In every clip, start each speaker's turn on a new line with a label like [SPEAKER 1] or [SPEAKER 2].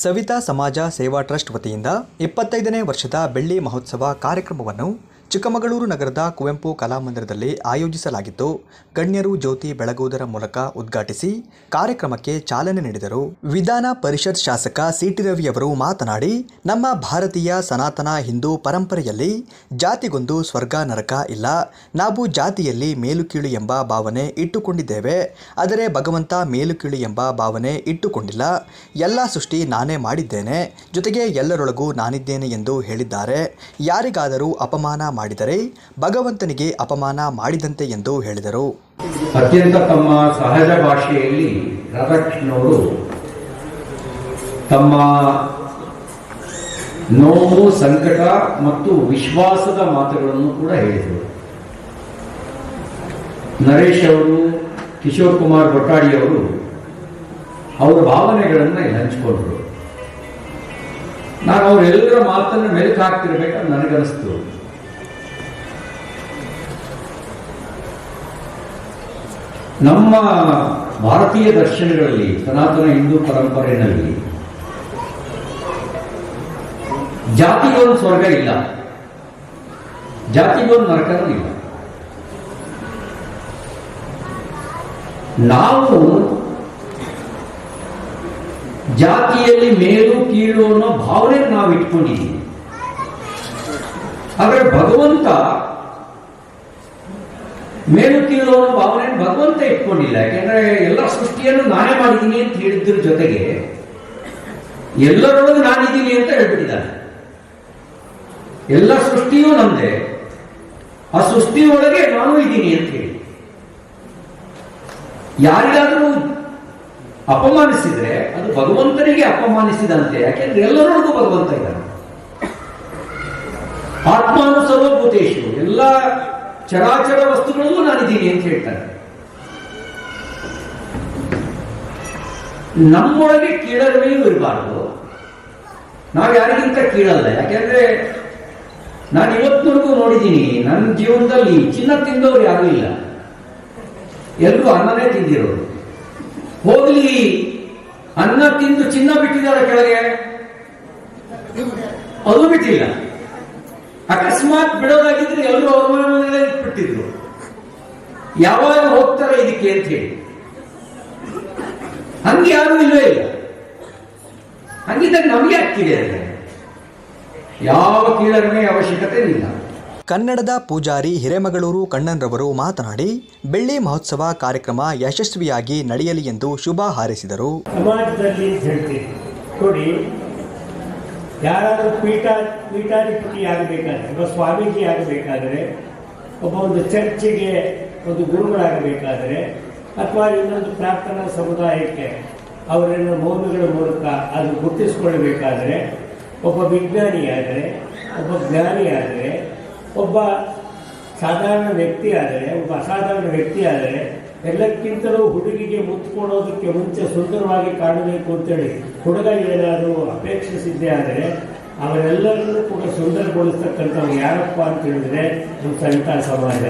[SPEAKER 1] ಸವಿತಾ ಸಮಾಜ ಸೇವಾ ಟ್ರಸ್ಟ್ ವತಿಯಿಂದ ಇಪ್ಪತ್ತೈದನೇ ವರ್ಷದ ಬೆಳ್ಳಿ ಮಹೋತ್ಸವ ಕಾರ್ಯಕ್ರಮವನ್ನು ಚಿಕ್ಕಮಗಳೂರು ನಗರದ ಕುವೆಂಪು ಕಲಾಮಂದಿರದಲ್ಲಿ ಆಯೋಜಿಸಲಾಗಿತ್ತು ಗಣ್ಯರು ಜ್ಯೋತಿ ಬೆಳಗುವುದರ ಮೂಲಕ ಉದ್ಘಾಟಿಸಿ ಕಾರ್ಯಕ್ರಮಕ್ಕೆ ಚಾಲನೆ ನೀಡಿದರು. ವಿಧಾನ ಪರಿಷತ್ ಶಾಸಕ ಸಿಟಿ ರವಿಯವರು ಮಾತನಾಡಿ, ನಮ್ಮ ಭಾರತೀಯ ಸನಾತನ ಹಿಂದೂ ಪರಂಪರೆಯಲ್ಲಿ ಜಾತಿಗೊಂದು ಸ್ವರ್ಗ ನರಕ ಇಲ್ಲ. ನಾವು ಜಾತಿಯಲ್ಲಿ ಮೇಲುಕೀಳು ಎಂಬ ಭಾವನೆ ಇಟ್ಟುಕೊಂಡಿದ್ದೇವೆ. ಆದರೆ ಭಗವಂತ ಮೇಲುಕೀಳು ಎಂಬ ಭಾವನೆ ಇಟ್ಟುಕೊಂಡಿಲ್ಲ. ಎಲ್ಲ ಸೃಷ್ಟಿ ನಾನೇ ಮಾಡಿದ್ದೇನೆ. ಜೊತೆಗೆ ಎಲ್ಲರೊಳಗೂ ನಾನಿದ್ದೇನೆ ಎಂದು ಹೇಳಿದ್ದಾರೆ. ಯಾರಿಗಾದರೂ ಅಪಮಾನ ಮಾಡಿದರೆ ಭಗವಂತನಿಗೆ ಅಪಮಾನ ಮಾಡಿದಂತೆ ಎಂದು ಹೇಳಿದರು.
[SPEAKER 2] ಅತ್ಯಂತ ತಮ್ಮ ಸಹಜ ಭಾಷೆಯಲ್ಲಿ ರಾಧಾಕೃಷ್ಣವರು ತಮ್ಮ ನೋವು, ಸಂಕಟ ಮತ್ತು ವಿಶ್ವಾಸದ ಮಾತುಗಳನ್ನು ಕೂಡ ಹೇಳಿದರು. ನರೇಶ್ ಅವರು, ಕಿಶೋರ್ ಕುಮಾರ್ ಅವರು ಅವರ ಭಾವನೆಗಳನ್ನು ಹಂಚಿಕೊಂಡರು. ನಾನು ಅವರೆಲ್ಲರ ಮಾತನ್ನು ಮೆಲುಕು ಹಾಕ್ತಿರ್ಬೇಕಂತ ನನಗನ್ನಿಸ್ತು. ನಮ್ಮ ಭಾರತೀಯ ದರ್ಶನಗಳಲ್ಲಿ, ಸನಾತನ ಹಿಂದೂ ಪರಂಪರೆಯಲ್ಲಿ ಜಾತಿಗೊಂದು ಸ್ವರ್ಗ ಇಲ್ಲ. ಜಾತಿಗೊಂದು ನರಕನೂ ಇಲ್ಲ. ನಾವು ಜಾತಿಯಲ್ಲಿ ಮೇಲು ಕೀಳು ಅನ್ನೋ ಭಾವನೆ ನಾವು ಇಟ್ಕೊಂಡಿದ್ದೀವಿ ಆದರೆ ಭಗವಂತ ಮೇಲು ಅನ್ನೋ ಭಾವನೆ ಭಗವಂತ ಇಟ್ಕೊಂಡಿಲ್ಲ. ಯಾಕೆಂದ್ರೆ ಎಲ್ಲ ಸೃಷ್ಟಿಯನ್ನು ನಾನೇ ಮಾಡಿದ್ದೀನಿ ಅಂತ ಹೇಳಿದ್ರ ಜೊತೆಗೆ ಎಲ್ಲರೊಳಗೆ ನಾನಿದ್ದೀನಿ ಅಂತ ಹೇಳ್ಬಿಟ್ಟಿದ್ದಾನೆ. ಎಲ್ಲ ಸೃಷ್ಟಿಯೂ ನಮ್ದೆ. ಆ ಸೃಷ್ಟಿಯೊಳಗೆ ನಾನು ಇದ್ದೀನಿ ಅಂತ ಹೇಳಿ. ಯಾರಿಗಾದರೂ ಅಪಮಾನಿಸಿದ್ರೆ ಅದು ಭಗವಂತನಿಗೆ ಅಪಮಾನಿಸಿದಂತೆ. ಯಾಕೆಂದ್ರೆ ಎಲ್ಲರೊಳಗೂ ಭಗವಂತ ಇದ್ದಾನೆ. ಆತ್ಮಾನು ಸರ್ವಭೂತೇಶು ಎಲ್ಲ ಚರಾಚರ ವಸ್ತುಗಳಲ್ಲೂ ನಾನಿದ್ದೀನಿ ಅಂತ ಹೇಳ್ತಾರೆ. ನಮ್ಮೊಳಗೆ ಕೀಳರಿಮೆಯೂ ಇರಬಾರ್ದು. ನಾವು ಯಾರಿಗಿಂತ ಕೀಳಲ್ಲ, ಯಾಕೆಂದ್ರೆ ನಾನು ಇವತ್ತಿನವರೆಗೂ ನೋಡಿದ್ದೀನಿ ನನ್ನ ಜೀವನದಲ್ಲಿ ಚಿನ್ನ ತಿಂದವರು ಯಾರೂ ಇಲ್ಲ. ಎಲ್ಲರೂ ಅನ್ನನೇ ತಿಂದಿರೋರು. ಹೋಗ್ಲಿ, ಅನ್ನ ತಿಂದು ಚಿನ್ನ ಬಿಟ್ಟಿದ್ದಾರೆ ಕೆಳಗೆ. ಅದು ಬಿಟ್ಟಿಲ್ಲ. ಅಕಸ್ಮಾತ್ ಬಿಡೋದಾಗಿದ್ರೆ ಎಲ್ಲರೂ ಅವಮಾನ ಇಟ್ಬಿಟ್ಟಿದ್ರು. ಯಾವಾಗ ಹೋಗ್ತಾರೆ ಇದಕ್ಕೆ ಅಂತ ಹೇಳಿ. ಹಂಗೆ ಯಾರು ಇಲ್ಲವೇ ಇಲ್ಲ. ಹಂಗಿದ್ದಾಗ ನಮಗೆ ಆಗ್ತಿದೆ ಅಂದ್ರೆ ಯಾವ ಕೀಳರಿಮೆ ಅವಶ್ಯಕತೆ ಇಲ್ಲ.
[SPEAKER 1] ಕನ್ನಡದ ಪೂಜಾರಿ ಹಿರೇಮಗಳೂರು ಕಣ್ಣನ್ರವರು ಮಾತನಾಡಿ ಬೆಳ್ಳಿ ಮಹೋತ್ಸವ ಕಾರ್ಯಕ್ರಮ ಯಶಸ್ವಿಯಾಗಿ ನಡೆಯಲಿ ಎಂದು ಶುಭ ಹಾರೈಸಿದರು
[SPEAKER 3] ಸಮಾಜದಲ್ಲಿ ಅಂತ ಹೇಳ್ತೀವಿ ನೋಡಿ ಯಾರಾದರೂ ಪೀಠ ಪೀಠಾಧಿಪತಿ ಆಗಬೇಕಾದ್ರೆ ಒಬ್ಬ ಸ್ವಾಮೀಜಿ ಆಗಬೇಕಾದರೆ ಒಬ್ಬ ಒಂದು ಚರ್ಚಿಗೆ ಒಂದು ಗುರುಗಳಾಗಬೇಕಾದರೆ, ಅಥವಾ ಇನ್ನೊಂದು ಪ್ರಾರ್ಥನಾ ಸಮುದಾಯಕ್ಕೆ ಅವರನ್ನು ಮೌನಗಳ ಮೂಲಕ ಅದು ಗುರುತಿಸಿಕೊಳ್ಳಬೇಕಾದ್ರೆ, ಒಬ್ಬ ವಿಜ್ಞಾನಿಯಾದರೆ, ಒಬ್ಬ ಜ್ಞಾನಿಯಾದರೆ, ಒಬ್ಬ ಸಾಧಾರಣ ವ್ಯಕ್ತಿ ಆದರೆ ಒಬ್ಬ ಅಸಾಧಾರಣ ವ್ಯಕ್ತಿ ಆದರೆ ಎಲ್ಲಕ್ಕಿಂತಲೂ ಹುಡುಗಿಗೆ ಮುತ್ತು ಕೊಡೋದಕ್ಕೆ ಮುಂಚೆ ಸುಂದರವಾಗಿ ಕಾಣಬೇಕು ಅಂತೇಳಿ ಹುಡುಗ ಏನಾದರೂ ಅಪೇಕ್ಷಿಸಿದ್ದೇ ಆದರೆ ಅವರೆಲ್ಲರನ್ನೂ ಕೂಡ ಸುಂದರಗೊಳಿಸ್ತಕ್ಕಂಥವ್ರು ಯಾರಪ್ಪ ಅಂತ ಹೇಳಿದ್ರೆ ನಮ್ಮ ಸಂತ ಸಮಾಜ.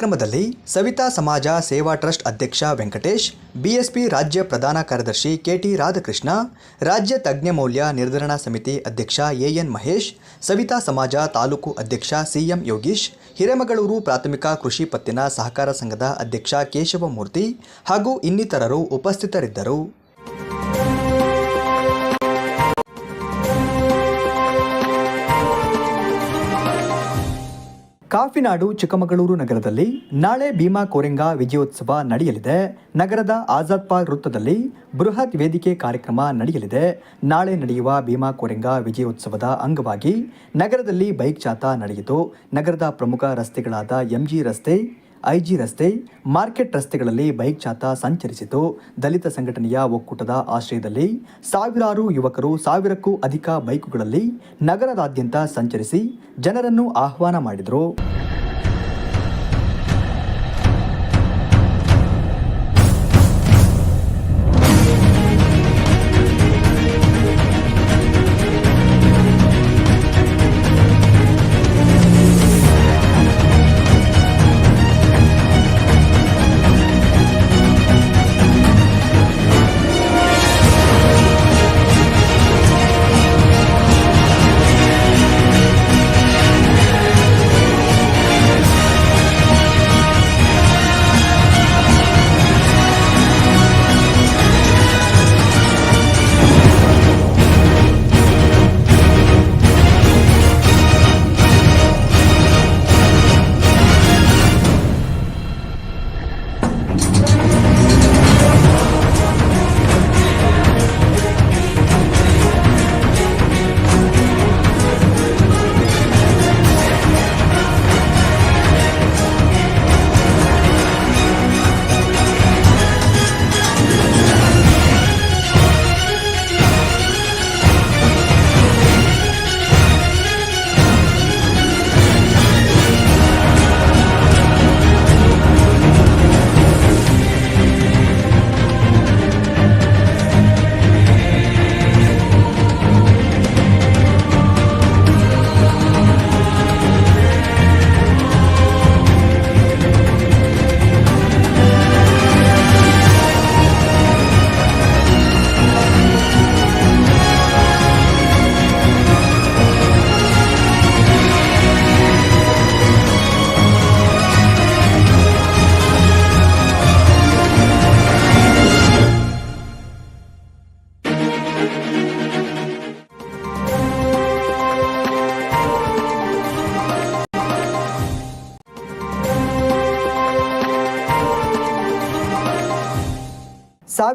[SPEAKER 1] ಕಾರ್ಯಕ್ರಮದಲ್ಲಿ ಸವಿತಾ ಸಮಾಜ ಸೇವಾ ಟ್ರಸ್ಟ್ ಅಧ್ಯಕ್ಷ ವೆಂಕಟೇಶ್, ಬಿಎಸ್ಪಿ ರಾಜ್ಯ ಪ್ರಧಾನ ಕಾರ್ಯದರ್ಶಿ ಕೆಟಿ ರಾಧಾಕೃಷ್ಣ, ರಾಜ್ಯ ತಜ್ಞ ಮೌಲ್ಯ ನಿರ್ಧರಣಾ ಸಮಿತಿ ಅಧ್ಯಕ್ಷ ಎಎನ್ ಮಹೇಶ್, ಸವಿತಾ ಸಮಾಜ ತಾಲೂಕು ಅಧ್ಯಕ್ಷ ಸಿಎಂ ಯೋಗೀಶ್, ಹಿರೇಮಗಳೂರು ಪ್ರಾಥಮಿಕ ಕೃಷಿ ಪತ್ತಿನ ಸಹಕಾರ ಸಂಘದ ಅಧ್ಯಕ್ಷ ಕೇಶವಮೂರ್ತಿ ಹಾಗೂ ಇನ್ನಿತರರು ಉಪಸ್ಥಿತರಿದ್ದರು. ಕಾಫಿನಾಡು, ಚಿಕ್ಕಮಗಳೂರು ನಗರದಲ್ಲಿ ನಾಳೆ ಭೀಮಾ ಕೋರೆಂಗ ವಿಜಯೋತ್ಸವ ನಡೆಯಲಿದೆ. ನಗರದ ಆಜಾದ್ ಪಾರ್ಕ್ ವೃತ್ತದಲ್ಲಿ ಬೃಹತ್ ವೇದಿಕೆ ಕಾರ್ಯಕ್ರಮ ನಡೆಯಲಿದೆ. ನಾಳೆ ನಡೆಯುವ ಭೀಮಾ ಕೋರೆಂಗ ವಿಜಯೋತ್ಸವದ ಅಂಗವಾಗಿ ನಗರದಲ್ಲಿ ಬೈಕ್ ಜಾಥಾ ನಡೆಯಿತು. ನಗರದ ಪ್ರಮುಖ ರಸ್ತೆಗಳಾದ ಎಂಜಿ ರಸ್ತೆ ಐಜಿ ರಸ್ತೆ, ಮಾರ್ಕೆಟ್ ರಸ್ತೆಗಳಲ್ಲಿ ಬೈಕ್ ಚಾತ ಸಂಚರಿಸಿತು. ದಲಿತ ಸಂಘಟನೆಯ ಒಕ್ಕೂಟದ ಆಶ್ರಯದಲ್ಲಿ ಸಾವಿರಾರು ಯುವಕರು ಸಾವಿರಕ್ಕೂ ಅಧಿಕ ಬೈಕುಗಳಲ್ಲಿ ನಗರದಾದ್ಯಂತ ಸಂಚರಿಸಿ ಜನರನ್ನು ಆಹ್ವಾನ ಮಾಡಿದರು.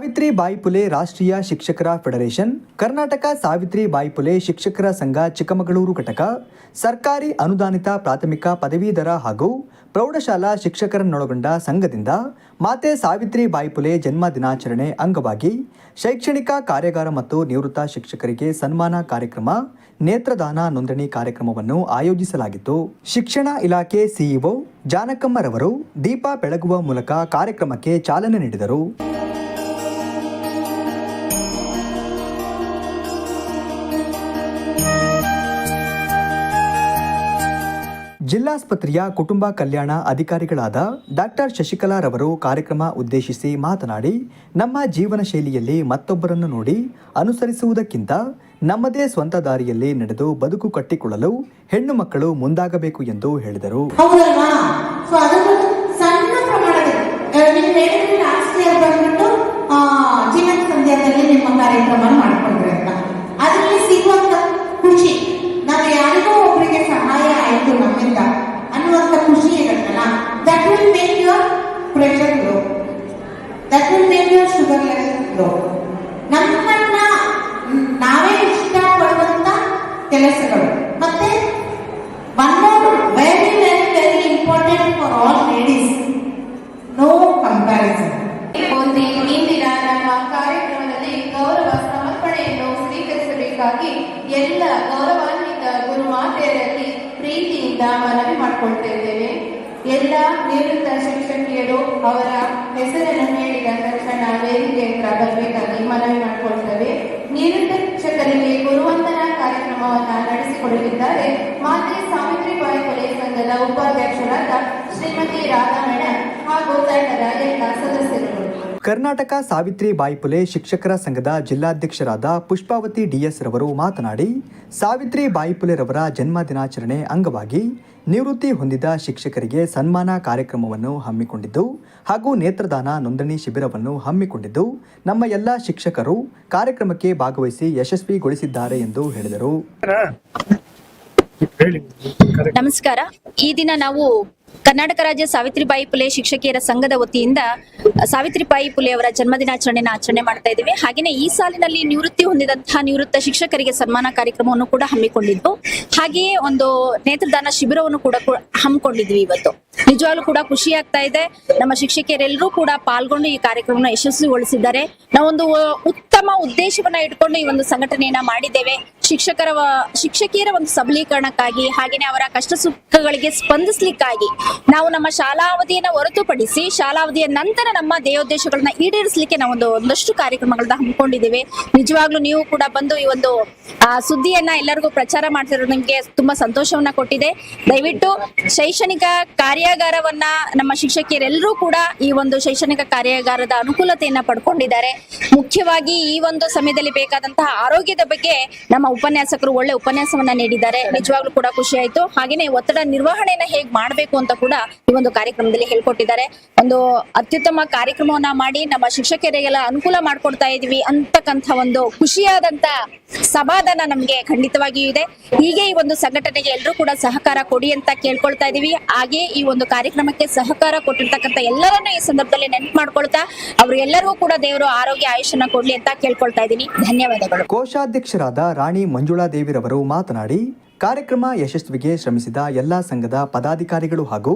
[SPEAKER 1] ಸಾವಿತ್ರಿ ಬಾಯಿ ಪುಲೆ ರಾಷ್ಟ್ರೀಯ ಶಿಕ್ಷಕರ ಫೆಡರೇಷನ್, ಕರ್ನಾಟಕ ಸಾವಿತ್ರಿ ಬಾಯಿ ಪುಲೆ ಶಿಕ್ಷಕರ ಸಂಘ ಚಿಕ್ಕಮಗಳೂರು ಘಟಕ, ಸರ್ಕಾರಿ ಅನುದಾನಿತ ಪ್ರಾಥಮಿಕ ಪದವೀಧರ ಹಾಗೂ ಪ್ರೌಢಶಾಲಾ ಶಿಕ್ಷಕರನ್ನೊಳಗೊಂಡ ಸಂಘದಿಂದ ಮಾತೆ ಸಾವಿತ್ರಿ ಬಾಯಿ ಪುಲೆ ಜನ್ಮ ದಿನಾಚರಣೆ ಅಂಗವಾಗಿ ಶೈಕ್ಷಣಿಕ ಕಾರ್ಯಾಗಾರ ಮತ್ತು ನಿವೃತ್ತ ಶಿಕ್ಷಕರಿಗೆ ಸನ್ಮಾನ ಕಾರ್ಯಕ್ರಮ, ನೇತ್ರದಾನ ನೋಂದಣಿ ಕಾರ್ಯಕ್ರಮವನ್ನು ಆಯೋಜಿಸಲಾಗಿತ್ತು. ಶಿಕ್ಷಣ ಇಲಾಖೆ ಸಿಇಒ ಜಾನಕಮ್ಮರವರು ದೀಪ ಬೆಳಗುವ ಮೂಲಕ ಕಾರ್ಯಕ್ರಮಕ್ಕೆ ಚಾಲನೆ ನೀಡಿದರು. ಜಿಲ್ಲಾಸ್ಪತ್ರೆಯ ಕುಟುಂಬ ಕಲ್ಯಾಣ ಅಧಿಕಾರಿಗಳಾದ ಡಾಕ್ಟರ್ ಶಶಿಕಲಾರವರು ಕಾರ್ಯಕ್ರಮ ಉದ್ದೇಶಿಸಿ ಮಾತನಾಡಿ, ನಮ್ಮ ಜೀವನ ಶೈಲಿಯಲ್ಲಿ ಮತ್ತೊಬ್ಬರನ್ನು ನೋಡಿ ಅನುಸರಿಸುವುದಕ್ಕಿಂತ ನಮ್ಮದೇ ಸ್ವಂತ ದಾರಿಯಲ್ಲಿ ನಡೆದು ಬದುಕು ಕಟ್ಟಿಕೊಳ್ಳಲು ಹೆಣ್ಣು ಮಕ್ಕಳು ಮುಂದಾಗಬೇಕು ಎಂದು ಹೇಳಿದರು.
[SPEAKER 4] ಹೌದಲ್ವಾ? ನಮ್ಮನ್ನ ನಾವೇ ಇಷ್ಟಪಡುವಂತ ಕೆಲಸಗಳು ಮತ್ತೆ more very very important for all ladies. No comparison.
[SPEAKER 5] ಒಂದು ಇಂದಿನ ನಮ್ಮ ಕಾರ್ಯಕ್ರಮದಲ್ಲಿ ಗೌರವ ಸಮರ್ಪಣೆಯನ್ನು ಸ್ವೀಕರಿಸಬೇಕಾಗಿ ಎಲ್ಲ ಗೌರವಾನ್ವಿತ ಗುರುಮಾತೆಯರಲ್ಲಿ ಪ್ರೀತಿಯಿಂದ ಮನವಿ ಮಾಡಿಕೊಳ್ತಾ ಇದ್ದೇವೆ ಎಲ್ಲ ನಿವೃತ್ತ ಶಿಕ್ಷಕಿಯರು ಅವರ ಹೆಸರನ್ನು ಹೇಳಿದ ತಕ್ಷಣ ವೇದಿಕೆ ಹತ್ರ ಬರಬೇಕಾಗಿ ಮನವಿ ಮಾಡಿಕೊಳ್ತೇವೆ. ನಿವೃತ್ತ ಶಿಕ್ಷಕರಿಗೆ ಗುರುವಂದನಾ ಕಾರ್ಯಕ್ರಮವನ್ನ ನಡೆಸಿಕೊಡಲಿದ್ದಾರೆ. ಮಾತೆ ಸಾವಿತ್ರಿ ಬಾಯಿ ಕೊಲೆ
[SPEAKER 6] ಸಂಘದ ಉಪಾಧ್ಯಕ್ಷರಾದ ಶ್ರೀಮತಿ ರಾಧಾ ಹಾಗೂ ತಂಡದ ಎಲ್ಲ ಸದಸ್ಯರುಗಳು
[SPEAKER 1] ಕರ್ನಾಟಕ ಸಾವಿತ್ರಿ ಬಾಯಿಪುಲೆ ಶಿಕ್ಷಕರ ಸಂಘದ ಜಿಲ್ಲಾಧ್ಯಕ್ಷರಾದ ಪುಷ್ಪಾವತಿ ಡಿಎಸ್ ರವರು ಮಾತನಾಡಿ ಸಾವಿತ್ರಿ ಬಾಯಿಪುಲೆ ಪುಲೆರವರ ಜನ್ಮ ದಿನಾಚರಣೆ ಅಂಗವಾಗಿ ನಿವೃತ್ತಿ ಹೊಂದಿದ ಶಿಕ್ಷಕರಿಗೆ ಸನ್ಮಾನ ಕಾರ್ಯಕ್ರಮವನ್ನು ಹಮ್ಮಿಕೊಂಡಿದ್ದು ಹಾಗೂ ನೇತ್ರದಾನ ನೋಂದಣಿ ಶಿಬಿರವನ್ನು ಹಮ್ಮಿಕೊಂಡಿದ್ದು ನಮ್ಮ ಎಲ್ಲ ಶಿಕ್ಷಕರು ಕಾರ್ಯಕ್ರಮಕ್ಕೆ ಭಾಗವಹಿಸಿ ಯಶಸ್ವಿಗೊಳಿಸಿದ್ದಾರೆ ಎಂದು ಹೇಳಿದರು.
[SPEAKER 7] ನಮಸ್ಕಾರ. ಈ ದಿನ ನಾವು ಕರ್ನಾಟಕ ರಾಜ್ಯ ಸಾವಿತ್ರಿಬಾಯಿ ಪುಲೆ ಶಿಕ್ಷಕಿಯರ ಸಂಘದ ವತಿಯಿಂದ ಸಾವಿತ್ರಿಬಾಯಿ ಪುಲೆ ಅವರ ಜನ್ಮದಿನಾಚರಣೆಯನ್ನು ಆಚರಣೆ ಮಾಡ್ತಾ ಇದ್ದೇವೆ. ಹಾಗೆಯೇ ಈ ಸಾಲಿನಲ್ಲಿ ನಿವೃತ್ತಿ ಹೊಂದಿದಂತಹ ನಿವೃತ್ತ ಶಿಕ್ಷಕರಿಗೆ ಸನ್ಮಾನ ಕಾರ್ಯಕ್ರಮವನ್ನು ಕೂಡ ಹಮ್ಮಿಕೊಂಡಿದ್ದು. ಹಾಗೆಯೇ ಒಂದು ನೇತ್ರದಾನ ಶಿಬಿರವನ್ನು ಕೂಡ ಹಮ್ಮಿಕೊಂಡಿದ್ವಿ ಇವತ್ತು. ನಿಜವಾಗ್ಲೂ ಕೂಡ ಖುಷಿ ಆಗ್ತಾ ಇದೆ. ನಮ್ಮ ಶಿಕ್ಷಕಿಯರೆಲ್ಲರೂ ಕೂಡ ಪಾಲ್ಗೊಂಡು ಈ ಕಾರ್ಯಕ್ರಮವನ್ನು ಯಶಸ್ವಿಗೊಳಿಸಿದ್ದಾರೆ. ನಾವೊಂದು ಉತ್ತಮ ಉದ್ದೇಶವನ್ನ ಇಟ್ಕೊಂಡು ಈ ಒಂದು ಸಂಘಟನೆಯನ್ನ ಮಾಡಿದ್ದೇವೆ. ಶಿಕ್ಷಕರ ಶಿಕ್ಷಕಿಯರ ಒಂದು ಸಬಲೀಕರಣಕ್ಕಾಗಿ, ಹಾಗೇನೆ ಅವರ ಕಷ್ಟ ಸುಖಗಳಿಗೆ ಸ್ಪಂದಿಸ್ಲಿಕ್ಕಾಗಿ ನಾವು ನಮ್ಮ ಶಾಲಾ ಅವಧಿಯನ್ನ ಹೊರತುಪಡಿಸಿ, ಶಾಲಾವಧಿಯ ನಂತರ ನಮ್ಮ ದೇವೋದ್ದೇಶಗಳನ್ನ ಈಡೇರಿಸಲಿಕ್ಕೆ ನಾವೊಂದು ಒಂದಷ್ಟು ಕಾರ್ಯಕ್ರಮಗಳನ್ನ ಹಮ್ಮಿಕೊಂಡಿದ್ದೇವೆ. ನಿಜವಾಗ್ಲೂ ನೀವು ಕೂಡ ಬಂದು ಈ ಒಂದು ಸುದ್ದಿಯನ್ನ ಎಲ್ಲರಿಗೂ ಪ್ರಚಾರ ಮಾಡ್ತಿರೋದು ನಿಮ್ಗೆ ತುಂಬಾ ಸಂತೋಷವನ್ನ ಕೊಟ್ಟಿದೆ. ದಯವಿಟ್ಟು ಶೈಕ್ಷಣಿಕ ಕಾರ್ಯಾಗಾರವನ್ನ ನಮ್ಮ ಶಿಕ್ಷಕಿಯರೆಲ್ಲರೂ ಕೂಡ ಈ ಒಂದು ಶೈಕ್ಷಣಿಕ ಕಾರ್ಯಾಗಾರದ ಅನುಕೂಲತೆಯನ್ನ ಪಡ್ಕೊಂಡಿದ್ದಾರೆ. ಮುಖ್ಯವಾಗಿ ಈ ಒಂದು ಸಮಯದಲ್ಲಿ ಬೇಕಾದಂತಹ ಆರೋಗ್ಯದ ಬಗ್ಗೆ ನಮ್ಮ ಉಪನ್ಯಾಸಕರು ಒಳ್ಳೆ ಉಪನ್ಯಾಸವನ್ನ ನೀಡಿದ್ದಾರೆ. ನಿಜವಾಗ್ಲೂ ಕೂಡ ಖುಷಿ ಆಯ್ತು. ಹಾಗೇನೆ ಒತ್ತಡ ನಿರ್ವಹಣೆಯನ್ನ ಹೇಗ್ ಮಾಡಬೇಕು ಅಂತ ಕೂಡ ಈ ಒಂದು ಕಾರ್ಯಕ್ರಮದಲ್ಲಿ ಹೇಳ್ಕೊಟ್ಟಿದ್ದಾರೆ. ಒಂದು ಅತ್ಯುತ್ತಮ ಕಾರ್ಯಕ್ರಮವನ್ನ ಮಾಡಿ ನಮ್ಮ ಶಿಕ್ಷಕರಿಗೆಲ್ಲ ಅನುಕೂಲ ಮಾಡ್ಕೊಡ್ತಾ ಇದೀವಿ ಅಂತಕ್ಕಂಥ ಒಂದು ಖುಷಿಯಾದಂತ ಸಮಾಧಾನ ನಮ್ಗೆ ಖಂಡಿತವಾಗಿಯೂ ಇದೆ. ಹೀಗೆ ಈ ಒಂದು ಸಂಘಟನೆಗೆ ಎಲ್ಲರೂ ಕೂಡ ಸಹಕಾರ ಕೊಡಿ ಅಂತ ಕೇಳ್ಕೊಳ್ತಾ ಇದೀವಿ. ಹಾಗೆ ಈ ಒಂದು ಕಾರ್ಯಕ್ರಮಕ್ಕೆ ಸಹಕಾರ ಕೊಟ್ಟಿರ್ತಕ್ಕಂಥ ಎಲ್ಲರನ್ನೂ ಈ ಸಂದರ್ಭದಲ್ಲಿ ನೆನಪು ಮಾಡ್ಕೊಳ್ತಾ ಅವ್ರಿಗೆಲ್ಲರಿಗೂ ಕೂಡ ದೇವರು ಆರೋಗ್ಯ ಆಯುಷನ ಕೊಡ್ಲಿ ಅಂತ ಕೇಳ್ಕೊಳ್ತಾ ಇದ್ದೀನಿ. ಧನ್ಯವಾದಗಳು.
[SPEAKER 1] ಕೋಶಾಧ್ಯಕ್ಷರಾದ ರಾಣಿ ಮಂಜುಳಾ ದೇವಿರವರು ಮಾತನಾಡಿ ಕಾರ್ಯಕ್ರಮ ಯಶಸ್ವಿಗೆ ಶ್ರಮಿಸಿದ ಎಲ್ಲಾ ಸಂಘದ ಪದಾಧಿಕಾರಿಗಳು ಹಾಗೂ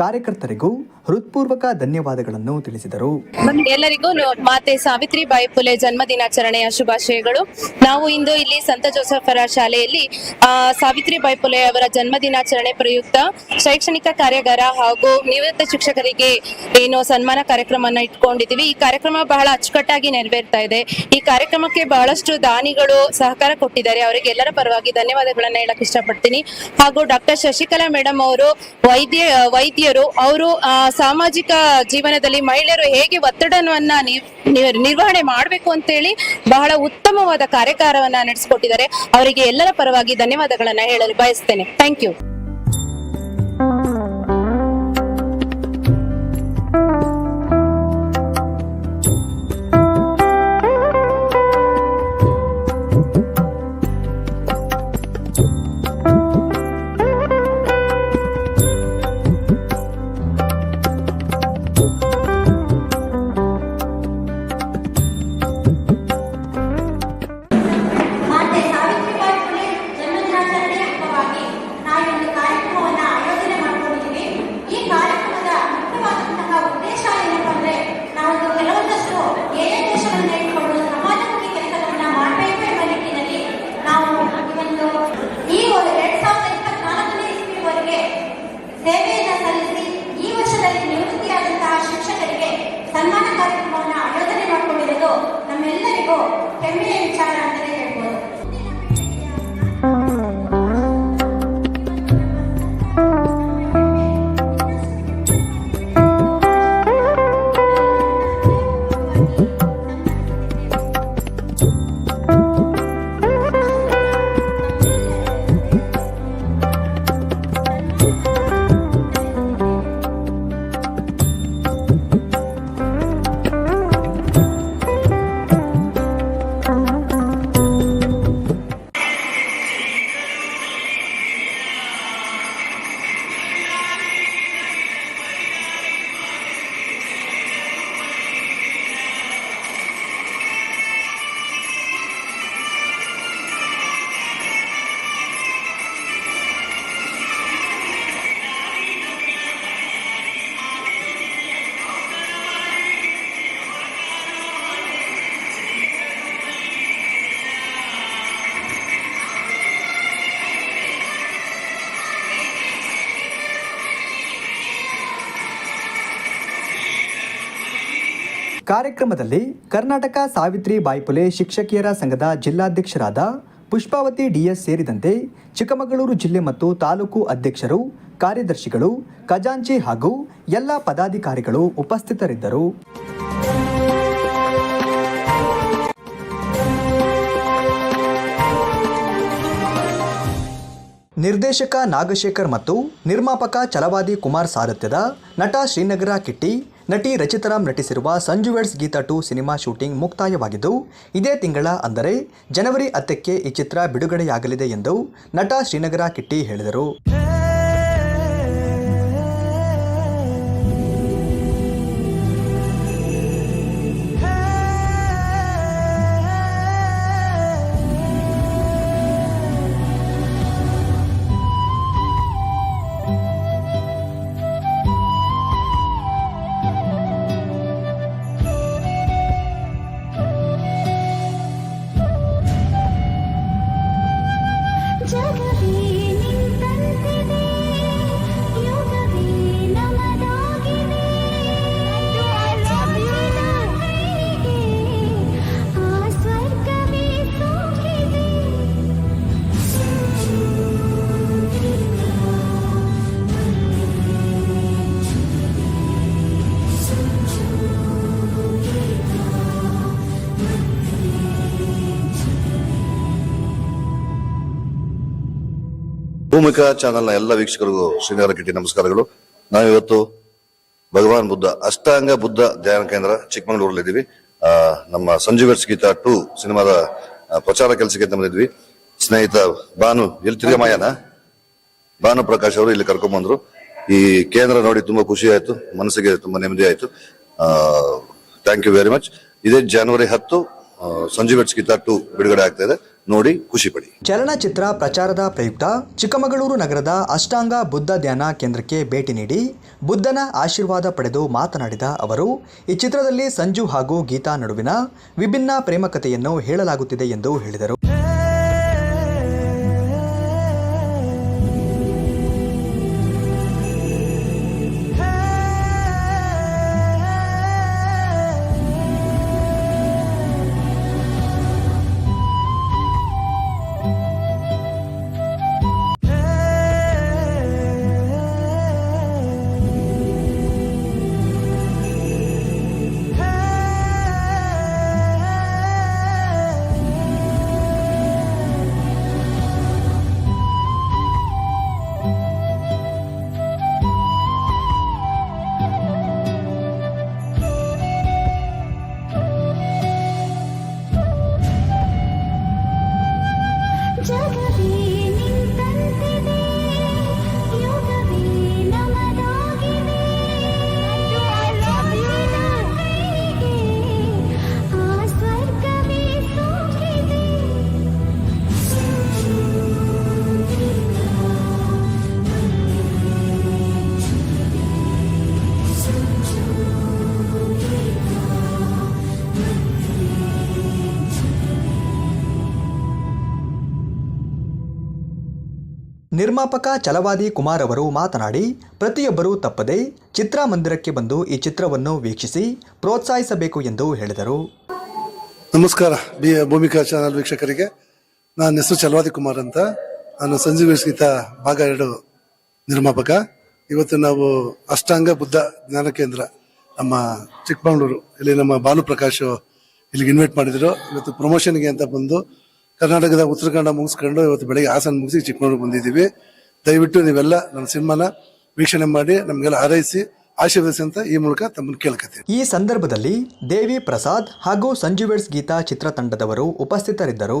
[SPEAKER 1] ಕಾರ್ಯಕರ್ತರಿಗೂ ಹೃತ್ಪೂರ್ವಕ ಧನ್ಯವಾದಗಳನ್ನು ತಿಳಿಸಿದರು.
[SPEAKER 5] ಎಲ್ಲರಿಗೂ ಮಾತೆ ಮಾತೆ ಸಾವಿತ್ರಿಬಾಯಿ ಪುಲೆ ಜನ್ಮ ದಿನಾಚರಣೆಯ ಶುಭಾಶಯಗಳು. ನಾವು ಇಂದು ಇಲ್ಲಿ ಸಂತ ಜೋಸಫರ ಶಾಲೆಯಲ್ಲಿ ಸಾವಿತ್ರಿ ಬಾಯಿ ಪುಲೆ ಅವರ ಜನ್ಮ ದಿನಾಚರಣೆ ಪ್ರಯುಕ್ತ ಶೈಕ್ಷಣಿಕ ಕಾರ್ಯಾಗಾರ ಹಾಗೂ ನಿವೃತ್ತ ಶಿಕ್ಷಕರಿಗೆ ಏನು ಸನ್ಮಾನ ಕಾರ್ಯಕ್ರಮನ ಇಟ್ಕೊಂಡಿದ್ದೀವಿ. ಈ ಕಾರ್ಯಕ್ರಮ ಬಹಳ ಅಚ್ಚುಕಟ್ಟಾಗಿ ನೆರವೇರ್ತಾ ಇದೆ. ಈ ಕಾರ್ಯಕ್ರಮಕ್ಕೆ ಬಹಳಷ್ಟು ದಾನಿಗಳು ಸಹಕಾರ ಕೊಟ್ಟಿದ್ದಾರೆ. ಅವರಿಗೆ ಎಲ್ಲರ ಪರವಾಗಿ ಧನ್ಯವಾದಗಳನ್ನ ಹೇಳಕ್ ಇಷ್ಟಪಡ್ತೀನಿ. ಹಾಗೂ ಡಾಕ್ಟರ್ ಶಶಿಕಲಾ ಮೇಡಮ್ ಅವರು ವೈದ್ಯ, ವೈದ್ಯರು, ಅವರು ಸಾಮಾಜಿಕ ಜೀವನದಲ್ಲಿ ಮಹಿಳೆಯರು ಹೇಗೆ ಒತ್ತಡವನ್ನ ನಿರ್- ನಿರ್- ನಿರ್ವಹಣೆ ಮಾಡಬೇಕು ಅಂತೇಳಿ ಬಹಳ ಉತ್ತಮವಾದ ಕಾರ್ಯಕಾರವನ್ನ ನಡೆಸಿಕೊಟ್ಟಿದ್ದಾರೆ. ಅವರಿಗೆ ಎಲ್ಲರ ಪರವಾಗಿ ಧನ್ಯವಾದಗಳನ್ನ ಹೇಳಲು ಬಯಸ್ತೇನೆ. ಥ್ಯಾಂಕ್ ಯು
[SPEAKER 8] ಸೇವೆಯನ್ನ ಸಲ್ಲಿಸಿ ಈ ವರ್ಷದಲ್ಲಿ ನಿವೃತ್ತಿಯಾದಂತಹ ಶಿಕ್ಷಕರಿಗೆ ಸನ್ಮಾನ ಕಾರ್ಯಕ್ರಮವನ್ನು ಆಯೋಜನೆ ಮಾಡಿಕೊಂಡಿರೋದು ನಮ್ಮೆಲ್ಲರಿಗೂ ಹೆಮ್ಮೆಯ ವಿಚಾರ ಅಂತಲೇ
[SPEAKER 1] ಕಾರ್ಯಕ್ರಮದಲ್ಲಿ ಕರ್ನಾಟಕ ಸಾವಿತ್ರಿ ಬಾಯ್ಪುಲೆ ಶಿಕ್ಷಕಿಯರ ಸಂಘದ ಜಿಲ್ಲಾಧ್ಯಕ್ಷರಾದ ಪುಷ್ಪಾವತಿ ಡಿಎಸ್ ಸೇರಿದಂತೆ ಚಿಕ್ಕಮಗಳೂರು ಜಿಲ್ಲೆ ಮತ್ತು ತಾಲೂಕು ಅಧ್ಯಕ್ಷರು, ಕಾರ್ಯದರ್ಶಿಗಳು, ಖಜಾಂಚಿ ಹಾಗೂ ಎಲ್ಲ ಪದಾಧಿಕಾರಿಗಳು ಉಪಸ್ಥಿತರಿದ್ದರು. ನಿರ್ದೇಶಕ ನಾಗಶೇಖರ್ ಮತ್ತು ನಿರ್ಮಾಪಕ ಚಲವಾದಿ ಕುಮಾರ್ ಸಾರಥ್ಯದ ನಟ ಶ್ರೀನಗರ ಕಿಟ್ಟಿ ನಟಿ ರಚಿತರಾಮ್ ನಟಿಸಿರುವ Sanju weds Geetha two cinema shooting ಮುಕ್ತಾಯವಾಗಿದ್ದು, ಇದೇ ತಿಂಗಳ ಅಂದರೆ ಜನವರಿ ಹತ್ತಕ್ಕೆ ಈ ಚಿತ್ರ ಬಿಡುಗಡೆಯಾಗಲಿದೆ ಎಂದು ನಟ ಶ್ರೀನಗರ ಕಿಟ್ಟಿ ಹೇಳಿದರು.
[SPEAKER 9] ಭೂಮಿಕಾ ಚಾನೆಲ್ನ ಎಲ್ಲ ವೀಕ್ಷಕರಿಗೂ ಶ್ರೀನಗರ ಕಿಟ್ಟಿ ನಮಸ್ಕಾರಗಳು. ನಾವಿವತ್ತು ಭಗವಾನ್ ಬುದ್ಧ, ಅಷ್ಟಾಂಗ ಬುದ್ಧ ಧ್ಯಾನ ಕೇಂದ್ರ ಚಿಕ್ಕಮಗಳೂರಲ್ಲಿದ್ದೀವಿ. ನಮ್ಮ ಸಂಜೀವರ್ಸ್ ಗೀತಾ ಟು ಸಿನಿಮಾದ ಪ್ರಚಾರ ಕೆಲಸಕ್ಕೆ ಅಂತ ಬಂದಿದ್ವಿ. ಸ್ನೇಹಿತ ಭಾನು ಎಲ್ ತಿರುಗಮಾಯನ ಭಾನು ಪ್ರಕಾಶ್ ಅವರು ಇಲ್ಲಿ ಕರ್ಕೊಂಡ್ ಬಂದ್ರು. ಈ ಕೇಂದ್ರ ನೋಡಿ ತುಂಬಾ ಖುಷಿ ಆಯ್ತು, ಮನಸ್ಸಿಗೆ ತುಂಬಾ ನೆಮ್ಮದಿ ಆಯ್ತು. ಥ್ಯಾಂಕ್ ಯು ವೆರಿ ಮಚ್ ಇದೇ ಜನವರಿ ಹತ್ತು ಸಂಜೀವರ್ಸ್ ಗೀತಾ ಟು ಬಿಡುಗಡೆ ಆಗ್ತಾ ಇದೆ. ನೋಡಿ, ಖುಷಿ ಪಡಿ.
[SPEAKER 1] ಚಲನಚಿತ್ರ ಪ್ರಚಾರದ ಪ್ರಯುಕ್ತ ಚಿಕ್ಕಮಗಳೂರು ನಗರದ ಅಷ್ಟಾಂಗ ಬುದ್ಧ ಧ್ಯಾನ ಕೇಂದ್ರಕ್ಕೆ ಭೇಟಿ ನೀಡಿ ಬುದ್ಧನ ಆಶೀರ್ವಾದ ಪಡೆದು ಮಾತನಾಡಿದ ಅವರು, ಈ ಚಿತ್ರದಲ್ಲಿ ಸಂಜು ಹಾಗೂ ಗೀತಾ ನಡುವಿನ ವಿಭಿನ್ನ ಪ್ರೇಮ ಕಥೆಯನ್ನು ಹೇಳಲಾಗುತ್ತಿದೆ ಎಂದು ಹೇಳಿದರು. ನಿರ್ಮಾಪಕ ಚಲವಾದಿ ಕುಮಾರ್ ಅವರು ಮಾತನಾಡಿ, ಪ್ರತಿಯೊಬ್ಬರೂ ತಪ್ಪದೆ ಚಿತ್ರಮಂದಿರಕ್ಕೆ ಬಂದು ಈ ಚಿತ್ರವನ್ನು ವೀಕ್ಷಿಸಿ ಪ್ರೋತ್ಸಾಹಿಸಬೇಕು ಎಂದು ಹೇಳಿದರು.
[SPEAKER 10] ನಮಸ್ಕಾರ, ಬಿ ಭೂಮಿಕಾ ಚಾನಲ್ ವೀಕ್ಷಕರಿಗೆ. ನನ್ನ ಹೆಸರು ಚಲವಾದಿ ಕುಮಾರ್ ಅಂತ. ನಾನು ಸಂಜೀವ ಸಂಗೀತ ಭಾಗ ಎರಡು ನಿರ್ಮಾಪಕ. ಇವತ್ತು ನಾವು ಅಷ್ಟಾಂಗ ಬುದ್ಧ ಜ್ಞಾನ ಕೇಂದ್ರ ನಮ್ಮ ಚಿಕ್ಕಮಗಳೂರು, ಇಲ್ಲಿ ನಮ್ಮ ಬಾಲು ಪ್ರಕಾಶ್ ಇಲ್ಲಿಗೆ ಇನ್ವೈಟ್ ಮಾಡಿದ್ರು. ಇವತ್ತು ಪ್ರಮೋಷನ್ಗೆ ಅಂತ ಬಂದು ಕರ್ನಾಟಕದ ಉತ್ತರ ಕನ್ನಡ ಮುಗಿಸ್ಕೊಂಡು ಇವತ್ತು ಬೆಳಗ್ಗೆ ಹಾಸನ ಮುಗಿಸಿ ಚಿಕ್ಕಮಗಳೂರು ಬಂದಿದ್ದೀವಿ. ದಯವಿಟ್ಟು ನೀವೆಲ್ಲ ನಮ್ಮ ಸಿನಿಮಾನ ವೀಕ್ಷಣೆ ಮಾಡಿ ನಮಗೆಲ್ಲ ಹಾರೈಸಿ ಆಶೀರ್ವದಿಸಿ ಅಂತ ಈ ಮೂಲಕ ತಮ್ಮನ್ನು ಕೇಳ್ಕೊತೀವಿ
[SPEAKER 1] ಈ ಸಂದರ್ಭದಲ್ಲಿ ದೇವಿ ಪ್ರಸಾದ್ ಹಾಗೂ ಸಂಜುವೆಡ್ಸ್ ಗೀತಾ ಚಿತ್ರತಂಡದವರು ಉಪಸ್ಥಿತರಿದ್ದರು.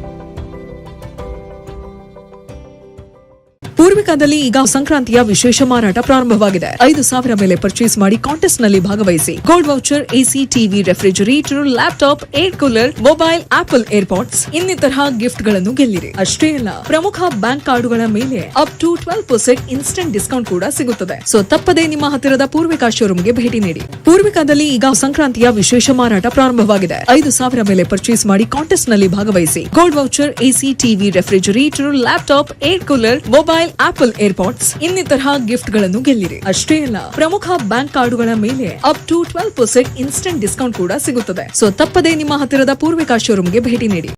[SPEAKER 11] ಪೂರ್ವಿಕಾದಲ್ಲಿ ಈಗ ಸಂಕ್ರಾಂತಿಯ ವಿಶೇಷ ಮಾರಾಟ ಪ್ರಾರಂಭವಾಗಿದೆ. ಐದು ಸಾವಿರ ಮೇಲೆ ಪರ್ಚೇಸ್ ಮಾಡಿ ಕಾಂಟೆಸ್ಟ್ನಲ್ಲಿ ಭಾಗವಹಿಸಿ. Gold voucher AC TV refrigerator laptop air cooler mobile Apple AirPods ಇನ್ನಿತರ ಗಿಫ್ಟ್ಗಳನ್ನು ಗೆಲ್ಲಿರಿ. ಅಷ್ಟೇ ಅಲ್ಲ, ಪ್ರಮುಖ ಬ್ಯಾಂಕ್ ಕಾರ್ಡುಗಳ ಮೇಲೆ up to twelve percent instant discount ಕೂಡ ಸಿಗುತ್ತದೆ. ಸೊ ತಪ್ಪದೇ ನಿಮ್ಮ ಹತ್ತಿರದ ಪೂರ್ವಿಕಾ ಶೋರೂಮ್ಗೆ ಭೇಟಿ ನೀಡಿ. ಪೂರ್ವಿಕಾದಲ್ಲಿ ಈಗ ಸಂಕ್ರಾಂತಿಯ ವಿಶೇಷ ಮಾರಾಟ ಪ್ರಾರಂಭವಾಗಿದೆ. ಐದು ಸಾವಿರ ಮೇಲೆ ಪರ್ಚೇಸ್ ಮಾಡಿ ಕಾಂಟೆಸ್ಟ್ನಲ್ಲಿ ಭಾಗವಹಿಸಿ. Gold voucher AC TV refrigerator laptop air cooler mobile Apple AirPods ಇನ್ನಿತರ ಗಿಫ್ಟ್ಗಳನ್ನು ಗೆಲ್ಲಿರಿ. ಅಷ್ಟೇ ಅಲ್ಲ, ಪ್ರಮುಖ ಬ್ಯಾಂಕ್ ಕಾರ್ಡುಗಳ ಮೇಲೆ up to twelve percent instant discount ಕೂಡ ಸಿಗುತ್ತದೆ. ಸೊ ತಪ್ಪದೇ ನಿಮ್ಮ ಹತ್ತಿರದ ಪೂರ್ವಿಕಾ ಶೋರೂಮ್ಗೆ ಭೇಟಿ ನೀಡಿ.